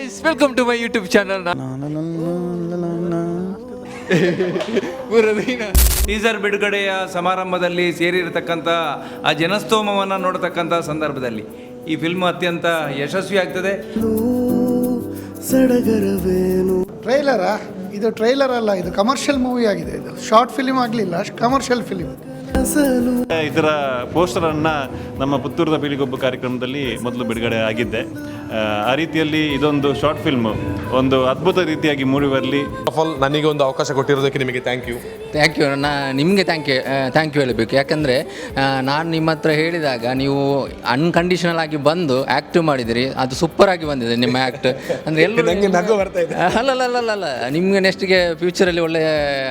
Guys welcome to my YouTube channel teaser ಬಿಡುಗಡೆಯ ಸಮಾರಂಭದಲ್ಲಿ ಸೇರಿರತಕ್ಕಂಥ ಆ ಜನಸ್ತೋಮವನ್ನು ನೋಡತಕ್ಕಂಥ ಸಂದರ್ಭದಲ್ಲಿ ಈ ಫಿಲ್ಮ್ ಅತ್ಯಂತ ಯಶಸ್ವಿ ಆಗ್ತದೆ. ಸಡಗರವೇನು. ಟ್ರೈಲರಾ ಇದು ಟ್ರೈಲರ್ ಅಲ್ಲ ಇದು ಕಮರ್ಷಿಯಲ್ ಮೂವಿ ಆಗಿದೆ ಇದು. ಶಾರ್ಟ್ ಫಿಲಿಮ್ ಆಗಲಿಲ್ಲ ಕಮರ್ಷಿಯಲ್ ಫಿಲಿಮ್ ಇದರ ಪೋಸ್ಟರನ್ನು ನಮ್ಮ ಪುತ್ತೂರದ ಪೀಳಿಗೊಬ್ಬ ಕಾರ್ಯಕ್ರಮದಲ್ಲಿ ಮೊದಲು ಬಿಡುಗಡೆ ಆಗಿದ್ದೆ. ಆ, ರೀತಿಯಲ್ಲಿ ಇದೊಂದು ಶಾರ್ಟ್ ಫಿಲ್ಮ್ ಒಂದು ಅದ್ಭುತ ರೀತಿಯಾಗಿ ಮೂಡಿ ಬರಲಿ. ಆಫ್ ಆಲ್ ನನಗೆ ಒಂದು ಅವಕಾಶ ಕೊಟ್ಟಿರೋದಕ್ಕೆ ನಿಮಗೆ ಥ್ಯಾಂಕ್ ಯು ಥ್ಯಾಂಕ್ ಯು ನಾ ನಿಮಗೆ ಥ್ಯಾಂಕ್ ಯು ಥ್ಯಾಂಕ್ ಯು ಹೇಳಬೇಕು. ಯಾಕಂದರೆ ನಾನು ನಿಮ್ಮ ಹತ್ರ ಹೇಳಿದಾಗ ನೀವು ಅನ್ಕಂಡೀಷನಲ್ ಆಗಿ ಬಂದು ಆ್ಯಕ್ಟ್ ಮಾಡಿದಿರಿ. ಅದು ಸೂಪರ್ ಆಗಿ ಬಂದಿದೆ ನಿಮ್ಮ ಆ್ಯಕ್ಟ್ ಅಂದರೆ ಎಲ್ಲರೂ ನನಗೆ ನಗು ಬರ್ತಾ ಇದೆ. ಅಲ್ಲ ನಿಮಗೆ ನೆಕ್ಸ್ಟ್ಗೆ ಫ್ಯೂಚರಲ್ಲಿ ಒಳ್ಳೆ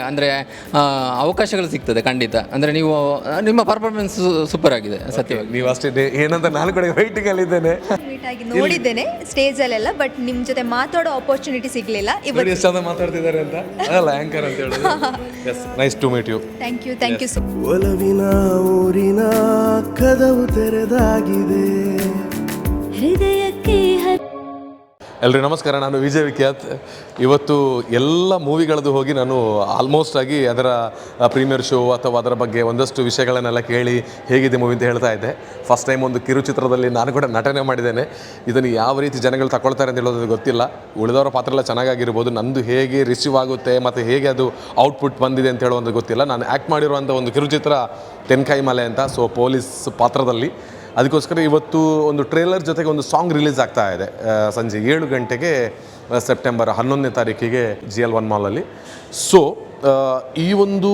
ಅಂದರೆ ಅವಕಾಶಗಳು ಸಿಗ್ತದೆ ಖಂಡಿತ. ಅಂದರೆ ನೀವು ನಿಮ್ಮ ಪರ್ಫಾರ್ಮೆನ್ಸ್ ಸೂಪರ್ ಆಗಿದೆ ಸತ್ಯವಾಗಿ. ನೀವು ಅಷ್ಟೇ ಏನಂತ ನಾನು ಕಡೆ ವೈಟಿಂಗ್ ಅಲ್ಲಿ ಇದ್ದೇನೆ. ಮೀಟ್ ಆಗಿ ನೋಡಿದ್ದೇನೆ ಸ್ಟೇಜಲ್ಲೆಲ್ಲ ಬಟ್ ನಿಮ್ಮ ಜೊತೆ ಮಾತಾಡೋ ಅಪರ್ಚುನಿಟಿ ಸಿಗ್ಲಿಲ್ಲ. ಇವರು ಇವತ್ತು ಮಾತಾಡ್ತಿದ್ದಾರೆ ಅಂತ. ಅಲ್ಲ ಆಂಕರ್ ಅಂತ ಹೇಳೋದು. Yes nice to meet you thank you thank you so ಒಲವಿನ ಊರಿನ ಕದವು ತೆರೆದಾಗಿದೆ. ಹೃದಯಕ್ಕೆ ಎಲ್ರಿ ನಮಸ್ಕಾರ, ನಾನು ವಿಜಯ್ ವಿಖ್ಯಾತ್. ಇವತ್ತು ಎಲ್ಲ ಮೂವಿಗಳದ್ದು ಹೋಗಿ ನಾನು ಆಲ್ಮೋಸ್ಟ್ ಆಗಿ ಅದರ ಪ್ರೀಮಿಯರ್ ಶೋ ಅಥವಾ ಅದರ ಬಗ್ಗೆ ಒಂದಷ್ಟು ವಿಷಯಗಳನ್ನೆಲ್ಲ ಕೇಳಿ ಹೇಗಿದೆ ಮೂವಿ ಅಂತ ಹೇಳ್ತಾ ಇದ್ದೆ. ಫಸ್ಟ್ ಟೈಮ್ ಒಂದು ಕಿರುಚಿತ್ರದಲ್ಲಿ ನಾನು ಕೂಡ ನಟನೆ ಮಾಡಿದ್ದೇನೆ. ಇದನ್ನು ಯಾವ ರೀತಿ ಜನಗಳು ತಗೊಳ್ತಾರೆ ಅಂತ ಹೇಳೋದು ಗೊತ್ತಿಲ್ಲ. ಉಳಿದವರ ಪಾತ್ರ ಎಲ್ಲ ಚೆನ್ನಾಗಿರ್ಬೋದು ನಂದು ಹೇಗೆ ರಿಸೀವ್ ಆಗುತ್ತೆ ಮತ್ತು ಹೇಗೆ ಅದು ಔಟ್ಪುಟ್ ಬಂದಿದೆ ಅಂತ ಹೇಳೋದು ಗೊತ್ತಿಲ್ಲ. ನಾನು ಆ್ಯಕ್ಟ್ ಮಾಡಿರುವಂಥ ಒಂದು ಕಿರುಚಿತ್ರ ತೆನ್ಕಾಯಿ ಮಲೆ ಅಂತ. ಸೊ ಪೊಲೀಸ್ ಪಾತ್ರದಲ್ಲಿ. ಅದಕ್ಕೋಸ್ಕರ ಇವತ್ತು ಒಂದು ಟ್ರೇಲರ್ ಜೊತೆಗೆ ಒಂದು ಸಾಂಗ್ ರಿಲೀಸ್ ಆಗ್ತಾ ಇದೆ. ಸಂಜೆ ಏಳು ಗಂಟೆಗೆ ಸೆಪ್ಟೆಂಬರ್ ಹನ್ನೊಂದನೇ ತಾರೀಕಿಗೆ ಜಿ ಎಲ್ ಒನ್ ಮಾಲಲ್ಲಿ ಸೊ ಈ ಒಂದು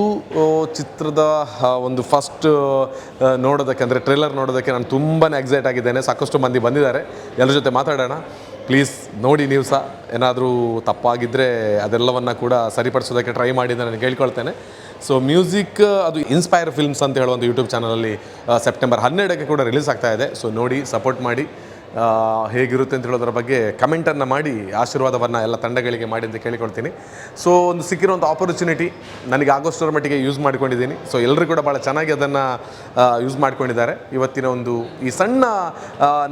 ಚಿತ್ರದ ಒಂದು ಫಸ್ಟ್ ನೋಡೋದಕ್ಕೆ ಅಂದರೆ ಟ್ರೇಲರ್ ನೋಡೋದಕ್ಕೆ ನಾನು ತುಂಬಾ ಎಕ್ಸೈಟ್ ಆಗಿದ್ದೇನೆ. ಸಾಕಷ್ಟು ಮಂದಿ ಬಂದಿದ್ದಾರೆ. ಎಲ್ಲರ ಜೊತೆ ಮಾತಾಡೋಣ. ಪ್ಲೀಸ್ ನೋಡಿ ನೀವು ಸಹ. ಏನಾದರೂ ತಪ್ಪಾಗಿದ್ದರೆ ಅದೆಲ್ಲವನ್ನು ಕೂಡ ಸರಿಪಡಿಸೋದಕ್ಕೆ ಟ್ರೈ ಮಾಡಿ ನಾನು ಕೇಳ್ಕೊಳ್ತೇನೆ. ಸೊ ಮ್ಯೂಸಿಕ್ ಅದು ಇನ್ಸ್ಪೈರ್ ಫಿಲ್ಮ್ಸ್ ಅಂತ ಹೇಳುವಂಥ ಯೂಟ್ಯೂಬ್ ಚಾನಲಲ್ಲಿ ಸೆಪ್ಟೆಂಬರ್ ಹನ್ನೆರಡಕ್ಕೆ ಕೂಡ ರಿಲೀಸ್ ಆಗ್ತಾ ಇದೆ. ಸೊ ನೋಡಿ ಸಪೋರ್ಟ್ ಮಾಡಿ. ಹೇಗಿರುತ್ತೆ ಅಂತ ಹೇಳೋದ್ರ ಬಗ್ಗೆ ಕಮೆಂಟನ್ನು ಮಾಡಿ, ಆಶೀರ್ವಾದವನ್ನು ಎಲ್ಲ ತಂಡಗಳಿಗೆ ಮಾಡಿ ಅಂತ ಕೇಳಿಕೊಳ್ತೀನಿ. ಸೊ ಒಂದು ಸಿಕ್ಕಿರುವಂಥ ಆಪರ್ಚುನಿಟಿ ನನಗೆ ಆಗೋಷ್ಟರ ಮಟ್ಟಿಗೆ ಯೂಸ್ ಮಾಡ್ಕೊಂಡಿದ್ದೀನಿ. ಸೊ ಎಲ್ಲರೂ ಕೂಡ ಭಾಳ ಚೆನ್ನಾಗಿ ಅದನ್ನು ಯೂಸ್ ಮಾಡ್ಕೊಂಡಿದ್ದಾರೆ. ಇವತ್ತಿನ ಒಂದು ಈ ಸಣ್ಣ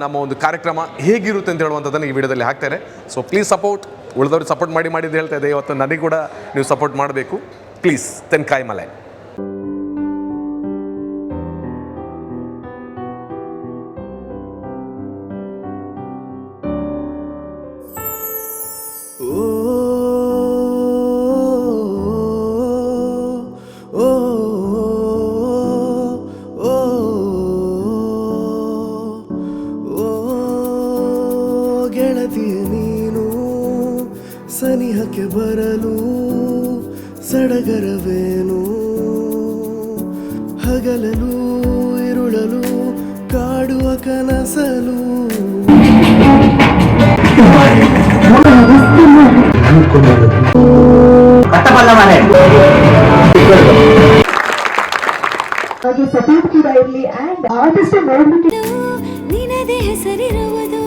ನಮ್ಮ ಒಂದು ಕಾರ್ಯಕ್ರಮ ಹೇಗಿರುತ್ತೆ ಅಂತ ಹೇಳುವಂಥದ್ದನ್ನು ಈ ವಿಡಿಯೋದಲ್ಲಿ ಹಾಕ್ತಾರೆ ಸೊ ಪ್ಲೀಸ್ ಸಪೋರ್ಟ್ ಉಳಿದವ್ರಿಗೆ ಸಪೋರ್ಟ್ ಮಾಡಿ ಮಾಡಿದ್ದು ಹೇಳ್ತಾ ಇದೆ. ಇವತ್ತು ನನಗೆ ಕೂಡ ನೀವು ಸಪೋರ್ಟ್ ಮಾಡಬೇಕು. ಪ್ಲೀಸ್ ತೆನ್ಕಾಯಿ ಸಪೋರ್ಟ್ ಕೂಡ ಇರಲಿ ಆ್ಯಂಡ್ ಆದಷ್ಟು ನೋಡ್ಲಿಕ್ಕೆ ನಿನದೇ ಹೆಸರಿರುವುದು.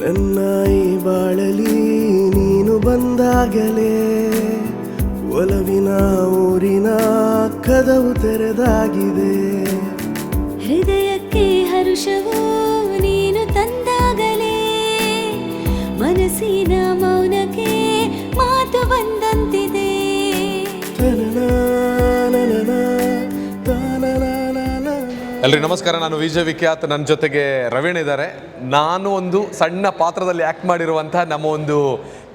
ನನ್ನ ಈ ಬಾಳಲಿ ಬಂದಾಗಲೇ ಒಲವಿನ ಊರಿನ ಕದವು ತೆರೆದಾಗಿದೆ. ಹೃದಯಕ್ಕೆ ಹರುಷವೋ ನೀನು ತಂದಾಗಲೇ ಮನಸ್ಸಿನ ಎಲ್ರಿ ನಮಸ್ಕಾರ. ನಾನು ವಿಜಯ್ ವಿಖ್ಯಾತ್ ನನ್ನ ಜೊತೆಗೆ ರವೀಣ್ ಇದ್ದಾರೆ. ನಾನು ಒಂದು ಸಣ್ಣ ಪಾತ್ರದಲ್ಲಿ ಆ್ಯಕ್ಟ್ ಮಾಡಿರುವಂಥ ನಮ್ಮ ಒಂದು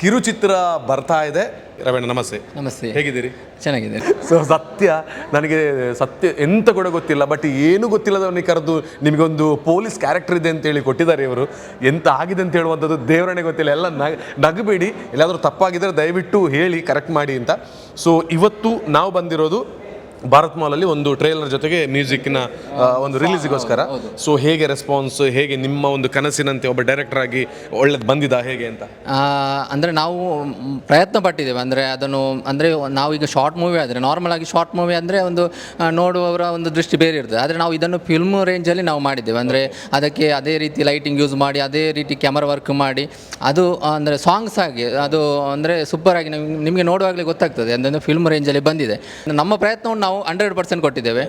ಕಿರುಚಿತ್ರ ಬರ್ತಾ ಇದೆ. ರವೀಣ್ ನಮಸ್ತೆ. ನಮಸ್ತೆ. ಹೇಗಿದ್ದೀರಿ? ಚೆನ್ನಾಗಿದೆ ಸೊ ಸತ್ಯ ನನಗೆ ಸತ್ಯ ಎಂತ ಕೂಡ ಗೊತ್ತಿಲ್ಲ ಬಟ್ ಏನು ಗೊತ್ತಿಲ್ಲದವನಿಗೆ ಕರೆದು ನಿಮಗೊಂದು ಪೊಲೀಸ್ ಕ್ಯಾರೆಕ್ಟರ್ ಇದೆ ಅಂತೇಳಿ ಕೊಟ್ಟಿದ್ದಾರೆ ಇವರು. ಎಂತ ಆಗಿದೆ ಅಂತ ಹೇಳುವಂಥದ್ದು ದೇವರಣೆ ಗೊತ್ತಿಲ್ಲ. ಎಲ್ಲ ನಗ ನಗಬೇಡಿ. ಎಲ್ಲಾದರೂ ತಪ್ಪಾಗಿದ್ದರೆ ದಯವಿಟ್ಟು ಹೇಳಿ ಕರೆಕ್ಟ್ ಮಾಡಿ ಅಂತ. ಸೊ ಇವತ್ತು ನಾವು ಬಂದಿರೋದು ಭಾರತ್ ಮಾಲಲ್ಲಿ ಒಂದು ಟ್ರೈಲರ್ ಜೊತೆಗೆ ಮ್ಯೂಸಿಕ್ನ ಒಂದು ರಿಲೀಸಿಗೋಸ್ಕರ. ಸೊ ಹೇಗೆ ರೆಸ್ಪಾನ್ಸ್ ಹೇಗೆ ನಿಮ್ಮ ಒಂದು ಕನಸಿನಂತೆ ಒಬ್ಬ ಡೈರೆಕ್ಟರ್ ಆಗಿ ಒಳ್ಳೇದು ಬಂದಿದ ಹೇಗೆ ಅಂತ? ಅಂದರೆ ನಾವು ಪ್ರಯತ್ನ ಪಟ್ಟಿದ್ದೇವೆ. ಅಂದರೆ ಅದನ್ನು ಅಂದರೆ ನಾವು ಈಗ ಶಾರ್ಟ್ ಮೂವಿ ಆದರೆ ನಾರ್ಮಲ್ ಆಗಿ ಶಾರ್ಟ್ ಮೂವಿ ಅಂದರೆ ಒಂದು ನೋಡುವವರ ಒಂದು ದೃಷ್ಟಿ ಬೇರೆ ಇರ್ತದೆ. ಆದರೆ ನಾವು ಇದನ್ನು ಫಿಲ್ಮ್ ರೇಂಜಲ್ಲಿ ನಾವು ಮಾಡಿದ್ದೇವೆ. ಅಂದರೆ ಅದಕ್ಕೆ ಅದೇ ರೀತಿ ಲೈಟಿಂಗ್ ಯೂಸ್ ಮಾಡಿ ಅದೇ ರೀತಿ ಕ್ಯಾಮರಾ ವರ್ಕ್ ಮಾಡಿ ಅದು ಅಂದರೆ ಸಾಂಗ್ಸ್ ಆಗಿ ಅದು ಅಂದರೆ ಸೂಪರ್ ಆಗಿ ನಿಮ್ಗೆ ನಿಮಗೆ ನೋಡುವಾಗಲೇ ಗೊತ್ತಾಗ್ತದೆ. ಅಂದರೆ ಫಿಲ್ಮ್ ರೇಂಜಲ್ಲಿ ಬಂದಿದೆ. ನಮ್ಮ ಪ್ರಯತ್ನವನ್ನು ನಾವು ಹಂಡ್ರೆಡ್ ಪರ್ಸೆಂಟ್ ಕೊಟ್ಟಿದ್ದೇವೆ.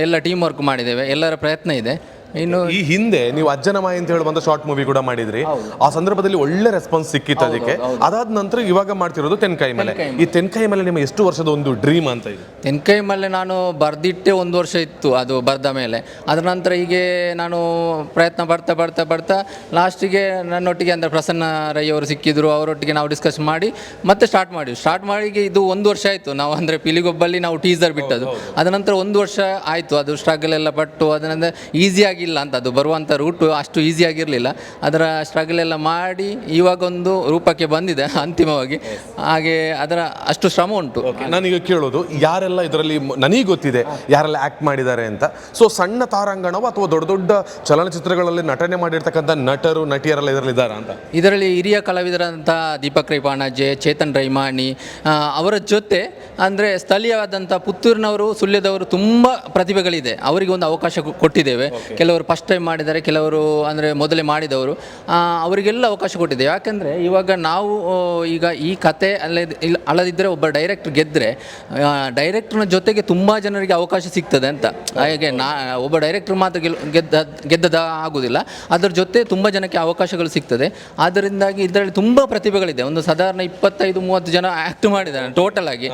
ಎಲ್ಲ ಟೀಮ್ ವರ್ಕ್ ಮಾಡಿದ್ದೇವೆ. ಎಲ್ಲರ ಪ್ರಯತ್ನ ಇದೆ. ಇನ್ನು ಈ ಹಿಂದೆ ನೀವು ಅಜ್ಜನ ಮಾಯಿ ಅಂತ ಹೇಳುವಂತ ಶಾರ್ಟ್ ಮೂವಿ ಕೂಡ ಮಾಡಿದ್ರಿ. ಆ ಸಂದರ್ಭದಲ್ಲಿ ಒಳ್ಳೆ ರೆಸ್ಪಾನ್ಸ್ ಸಿಕ್ಕಿತ್ತು ಅದಕ್ಕೆ. ಅದಾದ ನಂತರ ಇವಾಗ ಮಾಡ್ತಿರೋದು ತೆನ್ಕಾಯಿ ಮೇಲೆ. ಈ ತೆನ್ಕಾಯಿ ಮೇಲೆ ನಿಮ್ಮ ಎಷ್ಟು ವರ್ಷದ ಒಂದು ಡ್ರೀಮ್ ಅಂತ ಇದೆ? ತೆನ್ಕಾಯಿ ಮೇಲೆ ನಾನು ಬರ್ದಿಟ್ಟೆ ಒಂದು ವರ್ಷ ಇತ್ತು ಅದು ಬರ್ದ ಮೇಲೆ. ಅದರ ನಂತರ ಹೀಗೆ ನಾನು ಪ್ರಯತ್ನ ಪಡ್ತಾ ಬರ್ತಾ ಬರ್ತಾ ಲಾಸ್ಟಿಗೆ ನನ್ನೊಟ್ಟಿಗೆ ಅಂದರೆ ಪ್ರಸನ್ನ ರೈ ಅವರು ಸಿಕ್ಕಿದ್ರು ಅವರೊಟ್ಟಿಗೆ ನಾವು ಡಿಸ್ಕಸ್ ಮಾಡಿ ಮತ್ತೆ ಸ್ಟಾರ್ಟ್ ಮಾಡಿ ಸ್ಟಾರ್ಟ್ ಮಾಡಿ ಇದು ಒಂದು ವರ್ಷ ಆಯಿತು. ನಾವು ಅಂದರೆ ಪಿಲಿಗೊಬ್ಬಲ್ಲಿ ನಾವು ಟೀಸರ್ ಬಿಟ್ಟದು ಅದ ನಂತರ ಒಂದು ವರ್ಷ ಆಯಿತು. ಅದು ಸ್ಟ್ರಗಲ್ ಎಲ್ಲ ಪಟ್ಟು ಅದರಿಂದ ಈಸಿ ಆಗಿಲ್ಲ ಅಂತ ಅದು ಬರುವಂಥ ರೂಟು ಅಷ್ಟು ಈಸಿ ಆಗಿರಲಿಲ್ಲ. ಅದರ ಸ್ಟ್ರಗಲ್ ಎಲ್ಲ ಮಾಡಿ ಇವಾಗೊಂದು ರೂಪಕ್ಕೆ ಬಂದಿದೆ ಅಂತಿಮವಾಗಿ. ಹಾಗೆ ಅದರ ಅಷ್ಟು ಶ್ರಮ ಉಂಟು. ನನಗೆ ಕೇಳೋದು ಯಾರೆಲ್ಲ ಇದರಲ್ಲಿ ನನಗೆ ಗೊತ್ತಿದೆ ಯಾರೆಲ್ಲ ಆ್ಯಕ್ಟ್ ಮಾಡಿದ್ದಾರೆ ಅಂತ. ಸೊ ಸಣ್ಣ ತಾರಾಂಗಣವು ಅಥವಾ ದೊಡ್ಡ ದೊಡ್ಡ ಚಲನಚಿತ್ರಗಳಲ್ಲಿ ನಟನೆ ಮಾಡಿರ್ತಕ್ಕಂಥ ನಟರು ನಟಿಯರೆಲ್ಲ ಇದರಲ್ಲಿ ಇದ್ದಾರೆ ಅಂತ? ಇದರಲ್ಲಿ ಹಿರಿಯ ಕಲಾವಿದರಂಥ ದೀಪಕ್ ರೈ ಬಾಣಾಜೆ ಚೇತನ್ ರೈಮಾಣಿ ಅವರ ಜೊತೆ ಅಂದರೆ ಸ್ಥಳೀಯವಾದಂಥ ಪುತ್ತೂರಿನವರು ಸುಳ್ಯದವರು ತುಂಬ ಪ್ರತಿಭೆಗಳಿದೆ. ಅವರಿಗೆ ಒಂದು ಅವಕಾಶ ಕೊಟ್ಟಿದ್ದೇವೆ. ಕೆಲವರು ಫಸ್ಟ್ ಟೈಮ್ ಮಾಡಿದ್ದಾರೆ ಕೆಲವರು ಅಂದರೆ ಮೊದಲೇ ಮಾಡಿದವರು ಅವರಿಗೆಲ್ಲ ಅವಕಾಶ ಕೊಟ್ಟಿದೆ. ಯಾಕೆಂದರೆ ಇವಾಗ ನಾವು ಈಗ ಈ ಕತೆ ಅಲ್ಲ ಇಲ್ಲ ಅಳದಿದ್ದರೆ ಒಬ್ಬ ಡೈರೆಕ್ಟ್ರ್ ಗೆದ್ದರೆ ಡೈರೆಕ್ಟ್ರನ ಜೊತೆಗೆ ತುಂಬ ಜನರಿಗೆ ಅವಕಾಶ ಸಿಗ್ತದೆ ಅಂತ. ಹಾಗೆ ನಾ ಒಬ್ಬ ಡೈರೆಕ್ಟ್ರ್ ಮಾತ್ರ ಗೆಲ್ ಗೆದ್ದ ಗೆದ್ದದ ಆಗುವುದಿಲ್ಲ ಅದರ ಜೊತೆ ತುಂಬ ಜನಕ್ಕೆ ಅವಕಾಶಗಳು ಸಿಗ್ತದೆ. ಆದ್ದರಿಂದಾಗಿ ಇದರಲ್ಲಿ ತುಂಬ ಪ್ರತಿಭೆಗಳಿದೆ. ಒಂದು ಸಾಧಾರಣ ಇಪ್ಪತ್ತೈದು ಮೂವತ್ತು ಜನ ಆ್ಯಕ್ಟ್ ಮಾಡಿದ್ದಾರೆ ಟೋಟಲ್ ಆಗಿ.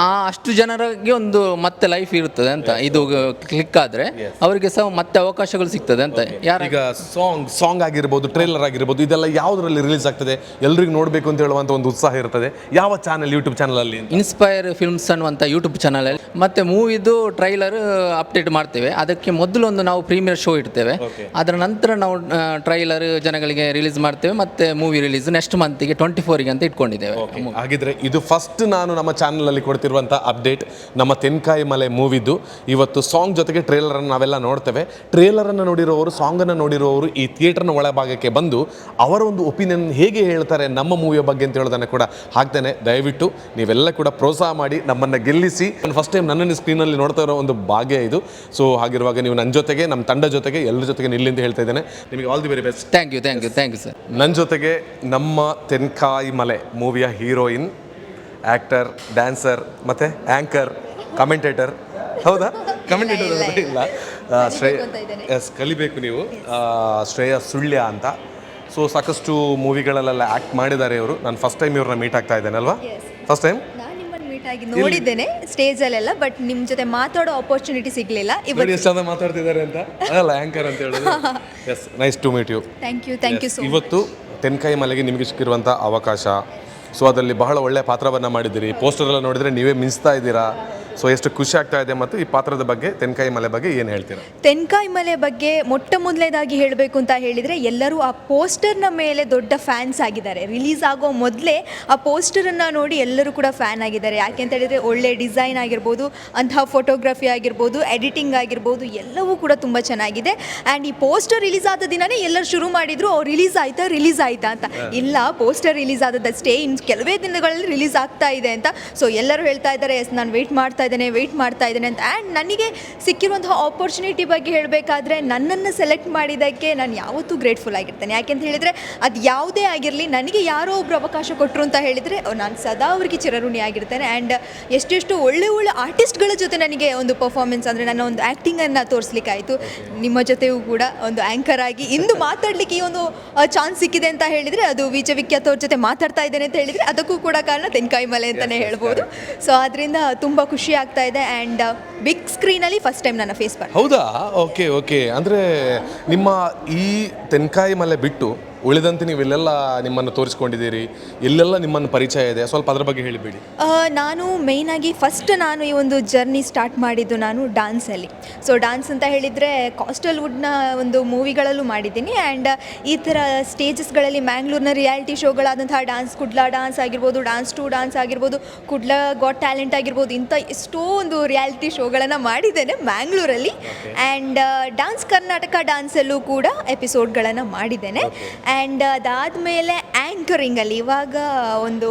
ಆ ಅಷ್ಟು ಜನರಿಗೆ ಒಂದು ಮತ್ತೆ ಲೈಫ್ ಇರುತ್ತದೆ ಅಂತ. ಇದು ಕ್ಲಿಕ್ ಆದರೆ ಅವರಿಗೆ ಸಹ ಮತ್ತೆ ಅವಕಾಶಗಳು ಸಿಗ್ತದೆ ಅಂತ ಯಾರು ಈಗ ಸಾಂಗ್ ಸಾಂಗ್ ಆಗಿರ್ಬೋದು ಟ್ರೇಲರ್ ಆಗಿರ್ಬೋದು ಇದೆಲ್ಲ ಯಾವುದರಲ್ಲಿ ರಿಲೀಸ್ ಆಗ್ತದೆ? ಎಲ್ರಿಗೂ ನೋಡಬೇಕು ಅಂತ ಹೇಳುವಂಥ ಒಂದು ಉತ್ಸಾಹ ಇರ್ತದೆ. ಯಾವ ಚಾನಲ್ ಯೂಟ್ಯೂಬ್ ಚಾನಲ್ ಅಲ್ಲಿ ಅಂತ? ಇನ್ಸ್ಪೈರ್ ಫಿಲ್ಮ್ಸ್ ಅನ್ನುವಂಥ ಯೂಟ್ಯೂಬ್ ಚಾನಲಲ್ಲಿ ಮತ್ತು ಮೂವಿದು ಟ್ರೈಲರ್ ಅಪ್ಡೇಟ್ ಮಾಡ್ತೇವೆ. ಅದಕ್ಕೆ ಮೊದಲು ಒಂದು ನಾವು ಪ್ರೀಮಿಯರ್ ಶೋ ಇಡ್ತೇವೆ. ಅದರ ನಂತರ ನಾವು ಟ್ರೈಲರ್ ಜನಗಳಿಗೆ ರಿಲೀಸ್ ಮಾಡ್ತೇವೆ. ಮತ್ತೆ ಮೂವಿ ರಿಲೀಸ್ ನೆಕ್ಸ್ಟ್ ಮಂತಿಗೆ ಟ್ವೆಂಟಿ ಫೋರಿಗೆ ಅಂತ ಇಟ್ಕೊಂಡಿದ್ದೇವೆ. ಹಾಗಿದ್ರೆ ಇದು ಫಸ್ಟ್ ನಾನು ನಮ್ಮ ಚಾನಲಲ್ಲಿ ಕೊಡ್ತಿರುವಂಥ ಅಪ್ಡೇಟ್ ನಮ್ಮ ತೆನ್ಕಾಯಿ ಮಲೆ ಮೂವಿದು ಇವತ್ತು ಸಾಂಗ್ ಜೊತೆಗೆ ಟ್ರೇಲರನ್ನು ನಾವೆಲ್ಲ ನೋಡ್ತೇವೆ. ಟ್ರೇಲರನ್ನು ನೋಡಿರೋರು ಸಾಂಗನ್ನು ನೋಡಿರೋರು ಈ ಥಿಯೇಟರ್ನ ಒಳಭಾಗಕ್ಕೆ ಬಂದು ಅವರ ಒಂದು ಒಪಿನಿಯನ್ ಹೇಗೆ ಹೇಳ್ತಾರೆ ನಮ್ಮ ಮೂವಿಯ ಬಗ್ಗೆ ಅಂತ ಹೇಳೋದನ್ನು ಕೂಡ ಹಾಕ್ತೇನೆ. ದಯವಿಟ್ಟು ನೀವೆಲ್ಲ ಕೂಡ ಪ್ರೋತ್ಸಾಹ ಮಾಡಿ ನಮ್ಮನ್ನು ಗೆಲ್ಲಿಸಿ. ನಾನು ಫಸ್ಟ್ ಟೈಮ್ ನನ್ನನ್ನು ಸ್ಕ್ರೀನಲ್ಲಿ ನೋಡ್ತಾ ಇರೋ ಒಂದು ಭಾಗ್ಯ ಇದು. ಸೊ ಹಾಗಿರುವಾಗ ನೀವು ನನ್ನ ಜೊತೆಗೆ ನಮ್ಮ ತಂಡ ಜೊತೆಗೆ ಎಲ್ಲರ ಜೊತೆಗೆ ನಿಲ್ಲಿ ಅಂತ ಹೇಳ್ತಾ ಇದ್ದೇನೆ. ನಿಮಗೆ all the very best thank you thank you thank you sir ನನ್ನ ಜೊತೆಗೆ ನಮ್ಮ ತೆನ್ಕಾಯಿ ಮಲೆ ಮೂವಿಯ ಹೀರೋಯಿನ್ ಆ್ಯಕ್ಟರ್ ಡ್ಯಾನ್ಸರ್ ಮತ್ತು ಆ್ಯಂಕರ್ ಕಮೆಂಟೇಟರ್ ಹೌದಾ? ಕಮೆಂಟ್ ಇಲ್ಲ, ಇಲ್ಲ. ಶ್ರೇಯ. ಎಸ್ ಕಲಿಬೇಕು ನೀವು. ಶ್ರೇಯ ಸುಳ್ಯ ಅಂತ. ಸೊ ಸಾಕಷ್ಟು ಮೂವಿಗಳಲ್ಲೆಲ್ಲ ಆ್ಯಕ್ಟ್ ಮಾಡಿದ್ದಾರೆ ಇವರು. ನಾನು ಫಸ್ಟ್ ಟೈಮ್ ಇವ್ರನ್ನ ಮೀಟ್ ಆಗ್ತಾ ಇದ್ದೇನೆ ಅಲ್ವಾ? ಫಸ್ಟ್ ಟೈಮ್ ಆಗಿ ನೋಡಿದ್ದೇನೆ ಸ್ಟೇಜಲ್ಲೆಲ್ಲ ಬಟ್ ನಿಮ್ಮ ಜೊತೆ ಮಾತಾಡೋ ಆಪರ್ಚುನಿಟಿ ಸಿಗ್ಲಿಲ್ಲ. ಇವರು ಇವತ್ತು ಎಷ್ಟು ಚಂದ ಮಾತಾಡ್ತಿದ್ದಾರೆ ಅಂತ. ಅಲ್ಲ ಆಂಕರ್ ಅಂತ ಹೇಳೋದು. Yes nice to meet you thank you thank you so ಇವತ್ತು ತೆನ್ಕಾಯಿ ಮಲೆಗೆ ನಿಮಗೆ ಸಿಕ್ಕಿರುವಂಥ ಅವಕಾಶ. ಸೊ ಅದರಲ್ಲಿ ಬಹಳ ಒಳ್ಳೆಯ ಪಾತ್ರವನ್ನು ಮಾಡಿದ್ದೀರಿ. ಪೋಸ್ಟರ್ ಎಲ್ಲ ನೋಡಿದರೆ ನೀವೇ ಮಿಂಚ್ತಾ ಇದ್ದೀರಾ? ಸೊ ಎಷ್ಟು ಖುಷಿ ಆಗ್ತಾ ಇದೆ ಮತ್ತು ಈ ಪಾತ್ರದ ಬಗ್ಗೆ ತೆನ್ಕಾಯಿ ಮಲೆ ಬಗ್ಗೆ ಏನು ಹೇಳ್ತೀರಾ? ತೆನ್ಕಾಯಿ ಮಲೆ ಬಗ್ಗೆ ಮೊಟ್ಟ ಮೊದಲನೇದಾಗಿ ಹೇಳಬೇಕು ಅಂತ ಹೇಳಿದರೆ ಎಲ್ಲರೂ ಆ ಪೋಸ್ಟರ್ನ ಮೇಲೆ ದೊಡ್ಡ ಫ್ಯಾನ್ಸ್ ಆಗಿದ್ದಾರೆ. ರಿಲೀಸ್ ಆಗೋ ಮೊದಲೇ ಆ ಪೋಸ್ಟರನ್ನು ನೋಡಿ ಎಲ್ಲರೂ ಕೂಡ ಫ್ಯಾನ್ ಆಗಿದ್ದಾರೆ. ಯಾಕೆ ಅಂತ ಹೇಳಿದರೆ ಒಳ್ಳೆ ಡಿಸೈನ್ ಆಗಿರ್ಬೋದು ಅಂತಹ ಫೋಟೋಗ್ರಫಿ ಆಗಿರ್ಬೋದು ಎಡಿಟಿಂಗ್ ಆಗಿರ್ಬೋದು ಎಲ್ಲವೂ ಕೂಡ ತುಂಬ ಚೆನ್ನಾಗಿದೆ. ಆ್ಯಂಡ್ ಈ ಪೋಸ್ಟರ್ ರಿಲೀಸ್ ಆದ ದಿನವೇ ಎಲ್ಲರೂ ಶುರು ಮಾಡಿದ್ರು ರಿಲೀಸ್ ಆಯ್ತಾ ರಿಲೀಸ್ ಆಯ್ತಾ? ಅಂತ. ಇಲ್ಲ ಪೋಸ್ಟರ್ ರಿಲೀಸ್ ಆದದ್ದಷ್ಟೇ ಇನ್ನು ಕೆಲವೇ ದಿನಗಳಲ್ಲಿ ರಿಲೀಸ್ ಆಗ್ತಾ ಇದೆ ಅಂತ. ಸೊ ಎಲ್ಲರೂ ಹೇಳ್ತಾ ಇದ್ದಾರೆ ಎಸ್ ನಾನು ವೆಯ್ಟ್ ಮಾಡ್ತಾ ಇದ್ದೇನೆ ವೆಯ್ಟ್ ಮಾಡ್ತಾ ಇದ್ದೇನೆ ಅಂತ. ಆ್ಯಂಡ್ ನನಗೆ ಸಿಕ್ಕಿರುವಂತಹ ಆಪರ್ಚುನಿಟಿ ಬಗ್ಗೆ ಹೇಳಬೇಕಾದ್ರೆ ನನ್ನನ್ನು ಸೆಲೆಕ್ಟ್ ಮಾಡಿದ್ದಕ್ಕೆ ನಾನು ಯಾವತ್ತೂ ಗ್ರೇಟ್ಫುಲ್ ಆಗಿರ್ತೇನೆ. ಯಾಕೆಂತ ಹೇಳಿದರೆ ಅದು ಯಾವುದೇ ಆಗಿರಲಿ ನನಗೆ ಯಾರೋ ಒಬ್ರು ಅವಕಾಶ ಕೊಟ್ಟರು ಅಂತ ಹೇಳಿದರೆ ನಾನು ಸದಾ ಅವರಿಗೆ ಚಿರಋಣಿ ಆಗಿರ್ತೇನೆ. ಆ್ಯಂಡ್ ಎಷ್ಟೆಷ್ಟು ಒಳ್ಳೆ ಒಳ್ಳೆ ಆರ್ಟಿಸ್ಟ್ಗಳ ಜೊತೆ ನನಗೆ ಒಂದು ಪರ್ಫಾರ್ಮೆನ್ಸ್ ಅಂದರೆ ನನ್ನ ಒಂದು ಆ್ಯಕ್ಟಿಂಗನ್ನು ತೋರಿಸ್ಲಿಕ್ಕಾಯಿತು. ನಿಮ್ಮ ಜೊತೆಯೂ ಕೂಡ ಒಂದು ಆ್ಯಂಕರ್ ಆಗಿ ಇಂದು ಮಾತಾಡಲಿಕ್ಕೆ ಈ ಒಂದು ಚಾನ್ಸ್ ಸಿಕ್ಕಿದೆ ಅಂತ ಹೇಳಿದರೆ ಅದು ವಿಜಯ ವಿಖ್ಯಾತ್ ಅವ್ರ ಜೊತೆ ಮಾತಾಡ್ತಾ ಇದ್ದೇನೆ ಅಂತ ಹೇಳಿದರೆ ಅದಕ್ಕೂ ಕೂಡ ಕಾರಣ ತೆನ್ಕಾಯಿ ಮಲೆ ಅಂತಲೇ ಹೇಳ್ಬೋದು. ಸೊ ಅದರಿಂದ ತುಂಬ ಖುಷಿ ಆಗ್ತಾ ಇದೆ ಆ್ಯಂಡ್ ಬಿಗ್ ಸ್ಕ್ರೀನಲ್ಲಿ ಫಸ್ಟ್ ಟೈಮ್ ನನ್ನ ಫೇಸ್ ಬರ್ತದೆ ಹೌದಾ? ಓಕೆ ಓಕೆ ಅಂದರೆ ನಿಮ್ಮ ಈ ತೆನ್ಕಾಯಿ ಮಲೆ ಬಿಟ್ಟು ಉಳಿದಂತೆ ನೀವು ಎಲ್ಲೆಲ್ಲ ನಿಮ್ಮನ್ನು ತೋರಿಸ್ಕೊಂಡಿದ್ದೀರಿ ಎಲ್ಲೆಲ್ಲ ನಿಮ್ಮನ್ನು ಪರಿಚಯ ಇದೆ ಸ್ವಲ್ಪ ಅದರ ಬಗ್ಗೆ ಹೇಳಿಬಿಡಿ. ನಾನು ಮೇಯ್ನಾಗಿ ಫಸ್ಟ್ ನಾನು ಈ ಒಂದು ಜರ್ನಿ ಸ್ಟಾರ್ಟ್ ಮಾಡಿದ್ದು ನಾನು ಡಾನ್ಸಲ್ಲಿ ಸೊ ಡಾನ್ಸ್ ಅಂತ ಹೇಳಿದರೆ ಕಾಸ್ಟಲ್ ವುಡ್ನ ಒಂದು ಮೂವಿಗಳಲ್ಲೂ ಮಾಡಿದ್ದೀನಿ ಆ್ಯಂಡ್ ಈ ಥರ ಸ್ಟೇಜಸ್ಗಳಲ್ಲಿ ಮ್ಯಾಂಗ್ಳೂರ್ನ ರಿಯಾಲಿಟಿ ಶೋಗಳಾದಂತಹ ಡಾನ್ಸ್ ಕುಡ್ಲಾ ಡಾನ್ಸ್ ಆಗಿರ್ಬೋದು ಡಾನ್ಸ್ ಟು ಡಾನ್ಸ್ ಆಗಿರ್ಬೋದು ಕುಡ್ಲಾ ಗಾಟ್ ಟ್ಯಾಲೆಂಟ್ ಆಗಿರ್ಬೋದು ಇಂಥ ಎಷ್ಟೋ ಒಂದು ರಿಯಾಲಿಟಿ ಶೋಗಳನ್ನು ಮಾಡಿದ್ದೇನೆ ಮ್ಯಾಂಗ್ಳೂರಲ್ಲಿ ಆ್ಯಂಡ್ ಡಾನ್ಸ್ ಕರ್ನಾಟಕ ಡಾನ್ಸಲ್ಲೂ ಕೂಡ ಎಪಿಸೋಡ್ಗಳನ್ನು ಮಾಡಿದ್ದೇನೆ. ಆ್ಯಂಡ್ ಅದಾದಮೇಲೆ ಆ್ಯಂಕರಿಂಗಲ್ಲಿ ಇವಾಗ ಒಂದು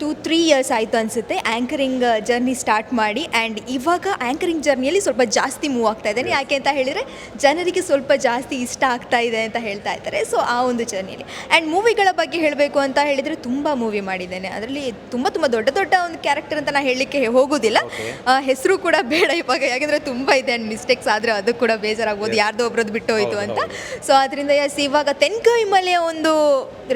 ಟೂ ತ್ರೀ ಇಯರ್ಸ್ ಆಯಿತು ಅನಿಸುತ್ತೆ. ಆ್ಯಂಕರಿಂಗ್ ಜರ್ನಿ ಸ್ಟಾರ್ಟ್ ಮಾಡಿ ಆ್ಯಂಡ್ ಇವಾಗ ಆ್ಯಂಕರಿಂಗ್ ಜರ್ನಿಯಲ್ಲಿ ಸ್ವಲ್ಪ ಜಾಸ್ತಿ ಮೂವ್ ಆಗ್ತಾ ಇದ್ದೇನೆ. ಯಾಕೆ ಅಂತ ಹೇಳಿದರೆ ಜನರಿಗೆ ಸ್ವಲ್ಪ ಜಾಸ್ತಿ ಇಷ್ಟ ಆಗ್ತಾ ಇದೆ ಅಂತ ಹೇಳ್ತಾ ಇದ್ದಾರೆ. ಸೊ ಆ ಒಂದು ಜರ್ನಿಯಲ್ಲಿ ಆ್ಯಂಡ್ ಮೂವಿಗಳ ಬಗ್ಗೆ ಹೇಳಬೇಕು ಅಂತ ಹೇಳಿದರೆ ತುಂಬ ಮೂವಿ ಮಾಡಿದ್ದೇನೆ. ಅದರಲ್ಲಿ ತುಂಬ ತುಂಬ ದೊಡ್ಡ ದೊಡ್ಡ ಒಂದು ಕ್ಯಾರೆಕ್ಟರ್ ಅಂತ ನಾನು ಹೇಳಲಿಕ್ಕೆ ಹೋಗೋದಿಲ್ಲ. ಹೆಸರು ಕೂಡ ಬೇಡ ಇವಾಗ. ಯಾಕೆಂದರೆ ತುಂಬ ಇದೆ ಆ್ಯಂಡ್ ಮಿಸ್ಟೇಕ್ಸ್ ಆದರೆ ಅದು ಕೂಡ ಬೇಜಾರಾಗ್ಬೋದು. ಯಾರ್ದೋ ಒಬ್ರದ್ದು ಬಿಟ್ಟು ಹೋಯಿತು ಅಂತ. ಸೊ ಅದರಿಂದ ಎಸ್ ಇವಾಗ ತೆನ್ಕ ಮಲೆಯ ಒಂದು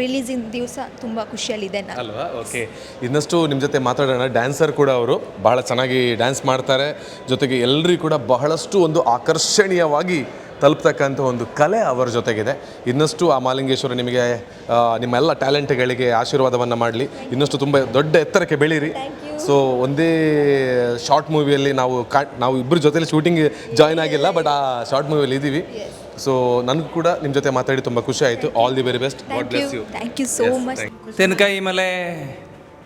ರಿಲೀಸಿನ ದಿವಸ ತುಂಬ ಖುಷಿಯಲ್ಲಿದೆ ನಾನು. ಅಲ್ವಾ? ಓಕೆ ಇನ್ನಷ್ಟು ನಿಮ್ಮ ಜೊತೆ ಮಾತಾಡೋಣ. ಡ್ಯಾನ್ಸರ್ ಕೂಡ ಅವರು. ಬಹಳ ಚೆನ್ನಾಗಿ ಡ್ಯಾನ್ಸ್ ಮಾಡ್ತಾರೆ. ಜೊತೆಗೆ ಎಲ್ಲರಿಗೂ ಕೂಡ ಬಹಳಷ್ಟು ಒಂದು ಆಕರ್ಷಣೀಯವಾಗಿ ತಲುಪ್ತಕ್ಕಂಥ ಒಂದು ಕಲೆ ಅವರ ಜೊತೆಗಿದೆ. ಇನ್ನಷ್ಟು ಆ ಮಾಲಿಂಗೇಶ್ವರ ನಿಮಗೆ ನಿಮ್ಮೆಲ್ಲ ನಿಮ್ಮ ಎಲ್ಲ ಟ್ಯಾಲೆಂಟ್ಗಳಿಗೆ ಆಶೀರ್ವಾದವನ್ನು ಮಾಡಲಿ. ಇನ್ನಷ್ಟು ತುಂಬ ದೊಡ್ಡ ಎತ್ತರಕ್ಕೆ ಬೆಳೀರಿ. ಸೊ ಒಂದೇ ಶಾರ್ಟ್ ಮೂವಿಯಲ್ಲಿ ನಾವು ಕಾ ನಾವು ಇಬ್ಬರ ಜೊತೆಯಲ್ಲಿ ಶೂಟಿಂಗ್ ಜಾಯ್ನ್ ಆಗಿಲ್ಲ ಬಟ್ ಆ ಶಾರ್ಟ್ ಮೂವಿಯಲ್ಲಿ ಇದ್ದೀವಿ. ಸೊ ನನಗೂ ಕೂಡ ನಿಮ್ಮ ಜೊತೆ ಮಾತಾಡಿ ತುಂಬ ಖುಷಿ ಆಯಿತು. All the very best god thank bless you you thank you so much Tenakayi Male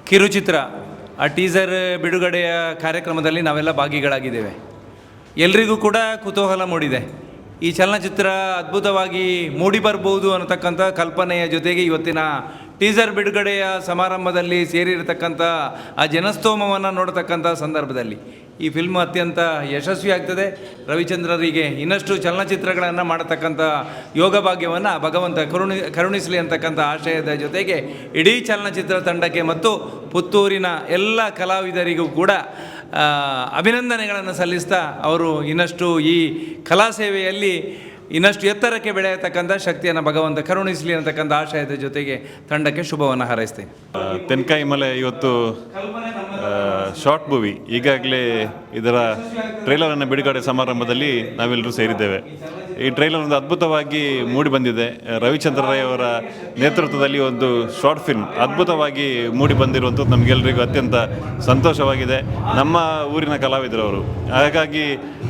ಕಿರುಚಿತ್ರ, ಆ ಟೀಸರ್ ಬಿಡುಗಡೆಯ ಕಾರ್ಯಕ್ರಮದಲ್ಲಿ ನಾವೆಲ್ಲ ಭಾಗಿಗಳಾಗಿದ್ದೇವೆ. ಎಲ್ರಿಗೂ ಕೂಡ ಕುತೂಹಲ ಮೂಡಿದೆ. ಈ ಚಲನಚಿತ್ರ ಅದ್ಭುತವಾಗಿ ಮೂಡಿ ಬರ್ಬೋದು ಅನ್ನತಕ್ಕಂಥ ಕಲ್ಪನೆಯ ಜೊತೆಗೆ ಇವತ್ತಿನ ಟೀಸರ್ ಬಿಡುಗಡೆಯ ಸಮಾರಂಭದಲ್ಲಿ ಸೇರಿರತಕ್ಕಂಥ ಆ ಜನಸ್ತೋಮವನ್ನು ನೋಡತಕ್ಕಂಥ ಸಂದರ್ಭದಲ್ಲಿ ಈ ಫಿಲ್ಮ್ ಅತ್ಯಂತ ಯಶಸ್ವಿ ಆಗ್ತದೆ. ರವಿಚಂದ್ರರಿಗೆ ಇನ್ನಷ್ಟು ಚಲನಚಿತ್ರಗಳನ್ನು ಮಾಡತಕ್ಕಂಥ ಯೋಗ ಭಾಗ್ಯವನ್ನು ಭಗವಂತ ಕರುಣಿ, ಕರುಣಿಸಲಿ ಅಂತಕ್ಕಂಥ ಆಶಯದ ಜೊತೆಗೆ ಇಡೀ ಚಲನಚಿತ್ರ ತಂಡಕ್ಕೆ ಮತ್ತು ಪುತ್ತೂರಿನ ಎಲ್ಲ ಕಲಾವಿದರಿಗೂ ಕೂಡ ಅಭಿನಂದನೆಗಳನ್ನು ಸಲ್ಲಿಸ್ತಾ ಅವರು ಇನ್ನಷ್ಟು ಈ ಕಲಾ ಸೇವೆಯಲ್ಲಿ ಇನ್ನಷ್ಟು ಎತ್ತರಕ್ಕೆ ಬೆಳೆಯತಕ್ಕಂಥ ಶಕ್ತಿಯನ್ನು ಭಗವಂತ ಕರುಣಿಸಲಿ ಅಂತಕ್ಕಂಥ ಆಶಯದ ಜೊತೆಗೆ ತಂಡಕ್ಕೆ ಶುಭವನ್ನು ಹಾರೈಸ್ತೇನೆ. ತೆನ್ಕಾಯಿ ಮಲೆ ಇವತ್ತು ಶಾರ್ಟ್ ಮೂವಿ. ಈಗಾಗಲೇ ಇದರ ಟ್ರೈಲರನ್ನು ಬಿಡುಗಡೆ ಸಮಾರಂಭದಲ್ಲಿ ನಾವೆಲ್ಲರೂ ಸೇರಿದ್ದೇವೆ. ಈ ಟ್ರೈಲರ್ ಒಂದು ಅದ್ಭುತವಾಗಿ ಮೂಡಿ ಬಂದಿದೆ. ರವಿಚಂದ್ರ ರೈ ಅವರ ನೇತೃತ್ವದಲ್ಲಿ ಒಂದು ಶಾರ್ಟ್ ಫಿಲ್ಮ್ ಅದ್ಭುತವಾಗಿ ಮೂಡಿ ಬಂದಿರುವಂಥದ್ದು ನಮಗೆಲ್ಲರಿಗೂ ಅತ್ಯಂತ ಸಂತೋಷವಾಗಿದೆ. ನಮ್ಮ ಊರಿನ ಕಲಾವಿದರವರು ಹಾಗಾಗಿ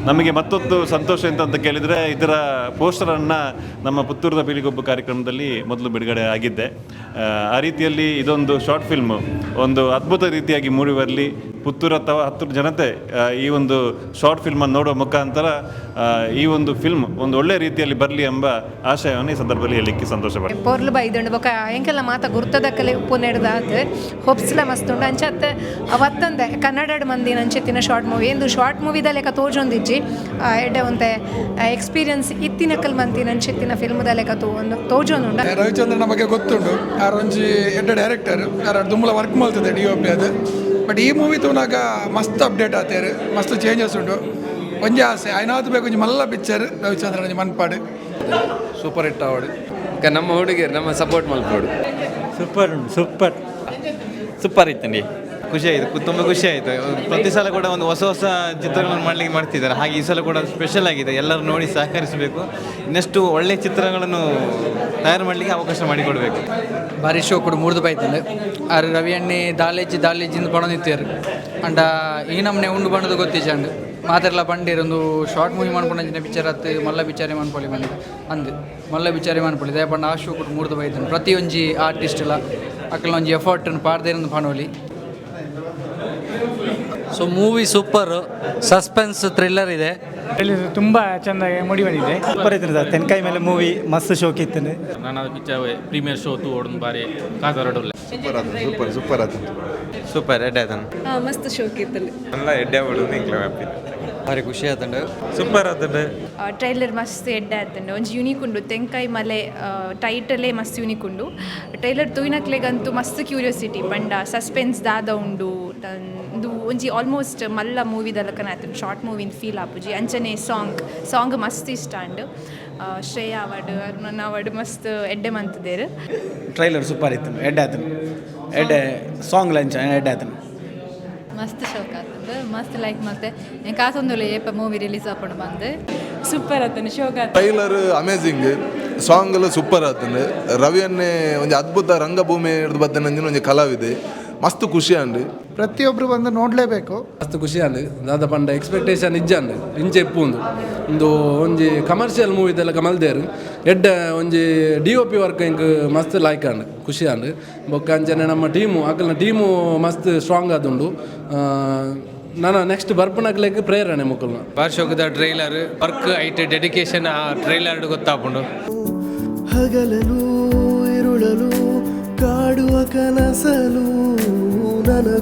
ನಮಗೆ ಮತ್ತೊಂದು ಸಂತೋಷ ಎಂತ ಅಂತ ಕೇಳಿದರೆ ಇದರ ಪೋಸ್ಟರನ್ನು ನಮ್ಮ ಪುತ್ತೂರದ ಪೀಳಿಗೊಬ್ಬ ಕಾರ್ಯಕ್ರಮದಲ್ಲಿ ಮೊದಲು ಬಿಡುಗಡೆ ಆಗಿದ್ದೆ. ಆ, ರೀತಿಯಲ್ಲಿ ಇದೊಂದು ಶಾರ್ಟ್ ಫಿಲ್ಮ್ ಒಂದು ಅದ್ಭುತ ರೀತಿಯಾಗಿ ಮೂಡಿ ಬರಲಿ. ಪುತ್ತೂರು ಅಥವಾ ಹತ್ತು ಜನತೆ ಈ ಒಂದು ಶಾರ್ಟ್ ಫಿಲ್ಮನ್ನು ನೋಡುವ ಮುಖಾಂತರ ಈ ಒಂದು ಫಿಲ್ಮ್ ಒಂದು ಒಳ್ಳೆ ರೀತಿಯಲ್ಲಿ ಬರಲಿ ಎಂಬ ಆಶಯವನ್ನು ಈ ಸಂದರ್ಭದಲ್ಲಿ ಹೇಳಲಿಕ್ಕೆ ಸಂತೋಷ ಪಡ್ತೀನಿ ಪೊರ್ಲು ಬೈದುಂಡು ಬೊಕ ಎಂಕೆಲ್ಲ ಮಾತ ಗುರ್ತದಕ್ಕಲೆ ಉಪ್ಪು ನೆಡ್ದಾದ್ ಹೊಪ್ಸ್ಲ ಮಸ್ತುಂಡು ಅಂಚತ್ತೆ ಅವತ್ತಂದೆ ಕನ್ನಡ ಮಂದಿ ಅಂಚೆತ್ತಿನ ಶಾರ್ಟ್ ಮೂವಿ ಎಂದು ಶಾರ್ಟ್ ಮೂವಿದ ಲೆಕ್ಕ ತೋಜೊಂದಿಜ್ಜಿ ಆ, ಎಡ್ಡೆ ಒಂತೆ ಎಕ್ಸ್ಪೀರಿಯನ್ಸ್ ಇತ್ತಿನಕಲ್ ಮಂತಿನ ಅಂಚೆತ್ತಿನ ಫಿಲ್ಮ್ದ ಲೆಕ್ಕ ತೋ ಒಂದು ತೋಜೊಂದುಂಡ ರವಿಚಂದ್ರನ ಬಗ್ಗೆ ಗೊತ್ತುಂಡು ಆರೊಂಜಿ ಎಡ್ಡ ಡೈರೆಕ್ಟರ್ ಯಾರು ದುಮ್ಮಲ ವರ್ಕ್ ಮಾಡ್ತದೆ ಡಿ ಒ ಪಿ ಅದು ಬಟ್ ಈ ಮೂವಿ ತೂನಾಗ ಮಸ್ತ್ ಅಪ್ಡೇಟ್ ಆತೇರು ಮಸ್ತ್ ಚೇಂಜಸ್ ಉಂಟು. ಒಂಜಿ ಆಸೆ ಐನಾದ್ರು ಬೇಕು ಒಂಜಿ ಮಲ್ಲ ಪಿಕ್ಚರ್ ರವಿಚಂದ್ರನ ಒಂಜಿ ಮನ್ಪಾಡು. ಸೂಪರ್ ಹಿಟ್ ಅವಾರ್ಡ್ ನಮ್ಮ ಹುಡುಗಿಯರು ನಮ್ಮ ಸಪೋರ್ಟ್ ಮಲ್ಪೋಡು ಸೂಪರ್ ಉಂಟು ಸೂಪರ್ ಸೂಪರ್ ಇತ್ತಂడి ಖುಷಿ ಆಯಿತು ತುಂಬ ಖುಷಿ ಆಯಿತು. ಪ್ರತಿ ಸಲ ಕೂಡ ಒಂದು ಹೊಸ ಹೊಸ ಚಿತ್ರಗಳನ್ನು ಮಾಡಲಿಕ್ಕೆ ಮಾಡ್ತಿದ್ದಾರೆ. ಹಾಗೆ ಈ ಸಲ ಕೂಡ ಸ್ಪೆಷಲ್ ಆಗಿದೆ. ಎಲ್ಲರೂ ನೋಡಿ ಸಹಕರಿಸಬೇಕು. ಇನ್ನಷ್ಟು ಒಳ್ಳೆ ಚಿತ್ರಗಳನ್ನು ತಯಾರು ಮಾಡಲಿಕ್ಕೆ ಅವಕಾಶ ಮಾಡಿಕೊಡ್ಬೇಕು. ಭಾರಿ ಶೋ ಕೂಡ ಮುರಿದು ಬೈತಂದು. ಆರು ರವಿ ಎಣ್ಣೆ ದಾಲೇಜಿ ದಾಲೇಜಿಂದ ಪಣ ನಿಂತಿದ್ದಾರೆ ಅಂಡ ಈ ನಮ್ಮನೆ ಉಂಡು ಬಣ್ಣದು ಗೊತ್ತಿಜಂಡು. ಮಾತೆಲ್ಲ ಪಂಡೇರ್ ಒಂದು ಶಾರ್ಟ್ ಮೂವಿ ಮಾಡ್ಕೊಂಡ ಪಿಕ್ಚರ್ ಅತ್ತು ಮಲ್ಲ ಪಿಕ್ಚರೇ ಮಾಡ್ಕೊಳ್ಳಿ ಬಂದ ಅಂದು ಮಲ್ಲ ಪಿಕ್ಚರೇ ಮಾಡ್ಕೊಳ್ಳಿ ದೇ ಪಂಡ ಆ ಶೂ ಕೊಟ್ಟು ಮುರಿದು ಬೈತಂಡು ಪ್ರತಿಯೊಂಜಿ ಆರ್ಟಿಸ್ಟ್ ಎಲ್ಲ ಅಕ್ಕಲ ಒಂಜಿ ಎಫರ್ಟ್ ಪಾಡ್ದೇರೊಂದು ಪಣೋಲಿ so movie super suspense thriller ಇದೆ. ತುಂಬ ಚೆನ್ನಾಗಿ ಮುಡಿ ಬಂದಿದೆ. ಸೂಪರ್ ಇದ್ರೆ ತೆನ್ಕಾಯಿ ಮೇಲೆ ಮೂವಿ ಮಸ್ತ್ ಶೋಕ್ ಇತ್ತೇನೆ ನಾನು ಅದು ಪಿಕ್ಚರ್ ಪ್ರೀಮಿಯರ್ ಶೋ ತೂ ಓಡನ್ ಬಾರಿ ಕಾಸರಡೊಲ್ಲೆ ಸೂಪರ್ ಸೂಪರ್ ಸೂಪರ್ ಅದು ಸೂಪರ್ ಎಡ್ಡೆ ಅದನ್ನು ಮಸ್ತ್ ಶೋಕ್ ಇತ್ತಲ್ಲಿ ಎಲ್ಲ ಎಡ್ಡೆ ಓಡೋದು ಭಾರಿ ಖುಷಿ ಆತಂಡು. ಸೂಪರ್ ಆತಂಡ. ಟ್ರೈಲರ್ ಮಸ್ತ್ ಎಡ್ಡೆ ಆತಂಡು. ಒಂಜಿ ಯೂನಿಕ್ ಉಂಡು. ತೆಂಕಾಯಿ ಮಲೆ ಟೈಟಲೇ ಮಸ್ತ್ ಯೂನಿಕ್ ಉಂಡು. ಟ್ರೈಲರ್ ತೂಯಿನಕ್ಲೆಗಂತೂ ಮಸ್ತ್ ಕ್ಯೂರಿಯಾಸಿಟಿ ಪಂಡ ಸಸ್ಪೆನ್ಸ್ ದಾದ ಉಂಡು. ಒಂದು ಇದು ಒಂಜಿ ಆಲ್ಮೋಸ್ಟ್ ಮಲ್ಲ ಮೂವಿ ದಲಕನ ಆತಂಡು. ಶಾರ್ಟ್ ಮೂವಿನ ಫೀಲ್ ಆಪುಜಿ. ಅಂಚನೆ ಸಾಂಗ್ ಸಾಂಗ್ ಮಸ್ತ್ ಇಷ್ಟ ಅಂಡು ಶ್ರೇಯಾ ಅವಾರ್ಡ್ ಅರುಣನ್ ಅವಾರ್ಡ್ ಮಸ್ತ್ ಎಡ್ಡೆ ಮಂತದೇರು. ಟ್ರೈಲರ್ ಸೂಪರ್ ಇತ್ತು ಎಡ್ಡೆ ಆತನು ಎಡ್ಡೆ ಸಾಂಗ್ ಲಂಚ್ ಎಡ್ಡೆ ಆತನು ಮಸ್ತ್ ಶೋಕ್ ಮಸ್ತ್ ಲೈಕ್ ಮತ್ತೆ. ಕಾಸೊಂದುಲೆ ಏಪ ಮೂವಿ ರಿಲೀಸ್ ಆಪುಂಡು ಬಂದು. ಸೂಪರ್ ಆತನು ಶೋಕ ಟ್ರೈಲರ್ ಅಮೇಝಿಂಗ್ ಸಾಂಗ್ ಎಲ್ಲ ಸೂಪರ್ ರವಿ ರವಿಯನ್ನೇ ಒಂದು ಅದ್ಭುತ ರಂಗಭೂಮಿ ಹಿಡಿದು ಬತ್ತನಂಜಿನ ಒಂದು ಕಲಾವಿದೆ. ಮಸ್ತ್ ಖುಷಿ ಅಂಡ್ ಪ್ರತಿಯೊಬ್ಬರು ಬಂದು ನೋಡಲೇಬೇಕು. ಮಸ್ತ್ ಖುಷಿ ಅಂಡ್ ದಾದ ಪಂಡ ಎಕ್ಸ್ಪೆಕ್ಟೇಷನ್ ಇಜ್ಜಂಡು ಇಂಚೆ ಇಪ್ಪುಂದು ಒಂದು. ಒಂಜಿ ಕಮರ್ಷಿಯಲ್ ಮೂವಿದೆಲ್ಲ ಕಮಲ್ದೇರು. ಎಡ್ಡ ಒಂಜಿ ಡಿ ಒ ಪಿ ವರ್ಕ್ ಇಂಕ್ ಮಸ್ತ್ ಲಾಯ್ಕ್ ಅಂಡ್ ಖುಷಿ ಆಂಡು. ಬೊಕ್ಕ ಅಂಚನೆ ನಮ್ಮ ಟೀಮು ಅಕಲ್ನ ಟೀಮು ಮಸ್ತ್ ಸ್ಟ್ರಾಂಗ್ ಆದುಂಡು ನಾನು ನೆಕ್ಸ್ಟ್ ಬರ್ಪನಕ್ಲೆಗ್ ಪ್ರೇರಣೆ ಮುಕ್ಕಲ್ನ ಬಾರ್ಶೋಕದ ಟ್ರೈಲರ್ ವರ್ಕ್ ಐಟ್ ಡೆಡಿಕೇಶನ್ ಆ ಟ್ರೈಲರ್ ಗೊತ್ತಾಪುಂಡು. ಹಗಲಲು ಇರುಳಲು ಕಾಡುವ ಕನಸಲು ನನಗೂ